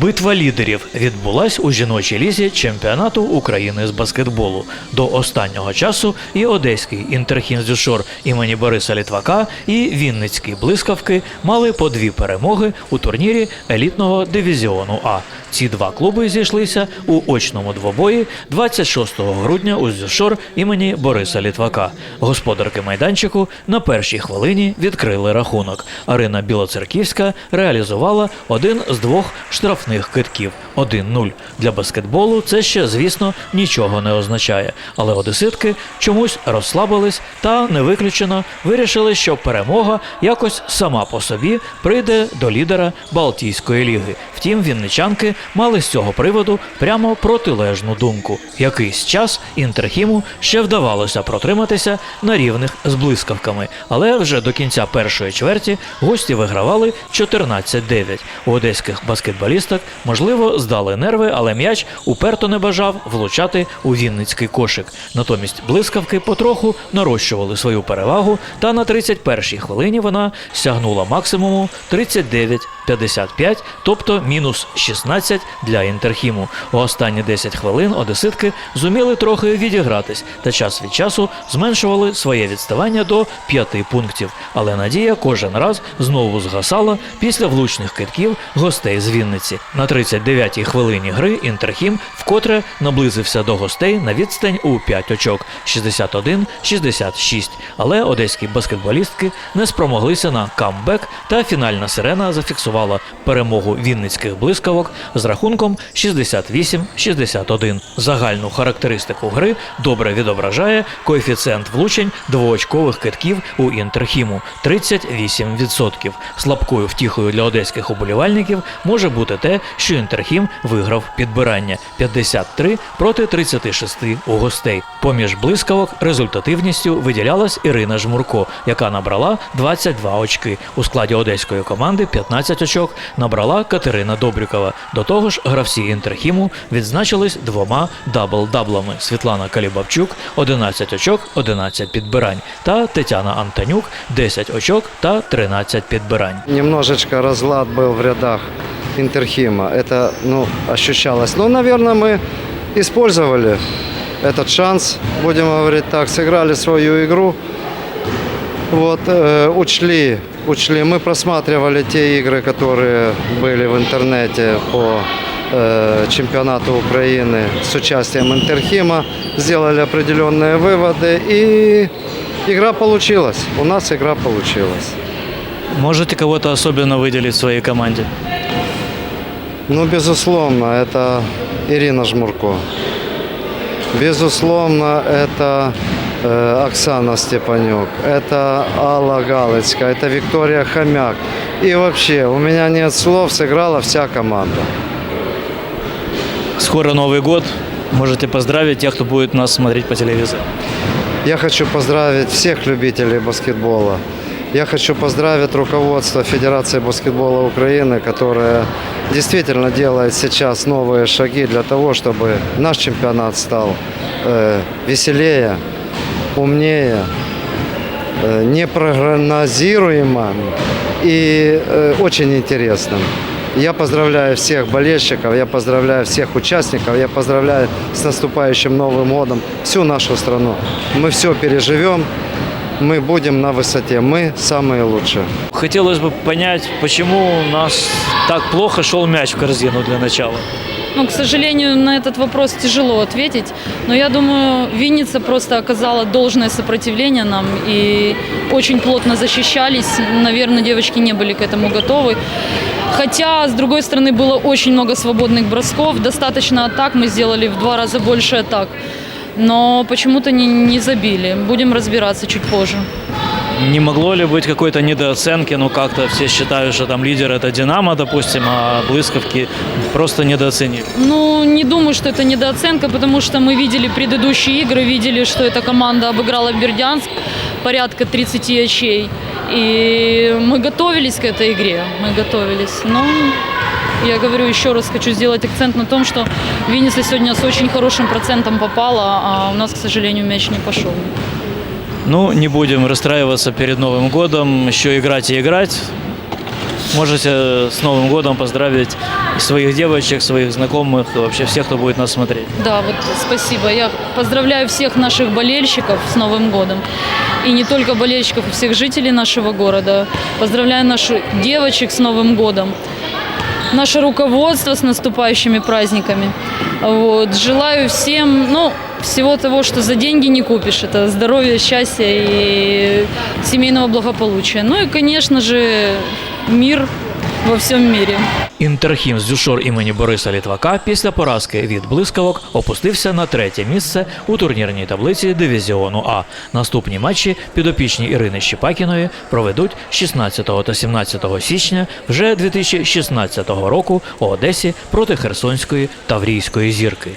Битва лідерів відбулась у жіночій лізі чемпіонату України з баскетболу. До останнього часу і одеський інтерхім Дюшор імені Бориса Літвака, і Вінницький блискавки мали по дві перемоги у турнірі елітного дивізіону А. Ці два клуби зійшлися у очному двобої 26 грудня у Дюшор імені Бориса Літвака. Господарки майданчику на першій хвилині відкрили рахунок. Арина Білоцерківська реалізувала один з двох штрафних китків 1-0. Для баскетболу це ще, звісно, нічого не означає. Але одеситки чомусь розслабились та не виключено вирішили, що перемога якось сама по собі прийде до лідера Балтійської ліги. Втім, вінничанки мали з цього приводу прямо протилежну думку. Якийсь час інтерхіму ще вдавалося протриматися на рівних з блискавками, але вже до кінця першої чверті гості вигравали 14-9. У одеських баскетболісток, можливо, здали нерви, але м'яч уперто не бажав влучати у вінницький кошик. Натомість блискавки потроху нарощували свою перевагу, та на 31-й хвилині вона сягнула максимуму 39-55, тобто мінус 16 для інтерхіму. У останні 10 хвилин одеситки зуміли трохи відігратись та час від часу зменшували своє відставання до 5 пунктів. Але надія кожен раз знову згасала після влучних китків гостей з Вінниці. На 39-й хвилині гри інтерхім вкотре наблизився до гостей на відстань у 5 очок 61-66. Але одеські баскетболістки не спромоглися на камбек, та фінальна сирена зафіксувала перемогу вінницьких блискавок з рахунком 68-61. Загальну характеристику гри добре відображає коефіцієнт влучень двоочкових китків у інтерхіму 38%. Слабкою втіхою для одеських уболівальників може бути те, що інтерхім виграв підбирання 53 проти 36 у гостей. Поміж блискавок результативністю виділялась Ірина Жмурко, яка набрала 22 очки. У складі одеської команди 15 очок набрала Катерина Добрюкова. До того ж, гравці інтерхіму відзначились двома дабл-даблами: Світлана Калібабчук 11 очок, 11 підбирань, та Тетяна Антонюк 10 очок та 13 підбирань. Немножечко разлад был в рядах Интерхима. Это, ну, ощущалось. Но, наверное, мы использовали этот шанс, будем говорить так, сыграли свою игру. Вот, э, учли, учли. Мы просматривали те игры, которые были в интернете по э, чемпионату Украины с участием Интерхима, сделали определенные выводы, и игра получилась. У нас игра получилась. Можете кого-то особенно выделить в своей команде? Ну, безусловно, это Ирина Жмурко. Безусловно, это Оксана Степанюк, это Алла Галицкая, это Виктория Хомяк. И вообще, у меня нет слов, сыграла вся команда. Скоро Новый год. Можете поздравить тех, кто будет нас смотреть по телевизору. Я хочу поздравить всех любителей баскетбола. Я хочу поздравить руководство Федерации баскетбола Украины, которое действительно делает сейчас новые шаги для того, чтобы наш чемпионат стал э, веселее, умнее, э, непрогнозируемым и э, очень интересным. Я поздравляю всех болельщиков, я поздравляю всех участников, я поздравляю с наступающим Новым годом всю нашу страну. Мы все переживем, Мы будем на высоте, мы самые лучшие. Хотелось бы понять, почему у нас так плохо шел мяч в корзину для начала. Ну, к сожалению, на этот вопрос тяжело ответить. Но я думаю, Винница просто оказала должное сопротивление нам и очень плотно защищались. Наверное, девочки не были к этому готовы. Хотя, с другой стороны, было очень много свободных бросков. Достаточно атак. Мы сделали в два раза больше атак. Но почему-то не, не забили. Будем разбираться чуть позже. Не могло ли быть какой-то недооценки? Ну, как-то все считают, что там лидер это Динамо, допустим, а Блысковки просто недооценили. Ну, не думаю, что это недооценка, потому что мы видели предыдущие игры, видели, что эта команда обыграла Бердянск порядка 30 очей. И мы готовились к этой игре, мы готовились. Но я говорю еще раз, хочу сделать акцент на том, что Винница сегодня с очень хорошим процентом попала, а у нас, к сожалению, мяч не пошел. Ну, не будем расстраиваться перед Новым годом, еще играть и играть. Можете с Новым годом поздравить своих девочек, своих знакомых, и вообще всех, кто будет нас смотреть. Да, вот спасибо. Я поздравляю всех наших болельщиков с Новым годом. И не только болельщиков, и всех жителей нашего города. Поздравляю наших девочек с Новым годом. Наше руководство с наступающими праздниками. Вот. Желаю всем, ну, всего того, что за деньги не купишь. Это здоровья, счастья и семейного благополучия. Ну и, конечно же, мир во всьому мірі. Інтерхім з Дюшор імені Бориса Літвака після поразки від блискавок опустився на третє місце у турнірній таблиці дивізіону А. Наступні матчі підопічні Ірини Щепакіної проведуть 16 та 17 січня вже 2016 року у Одесі проти Херсонської Таврійської зірки.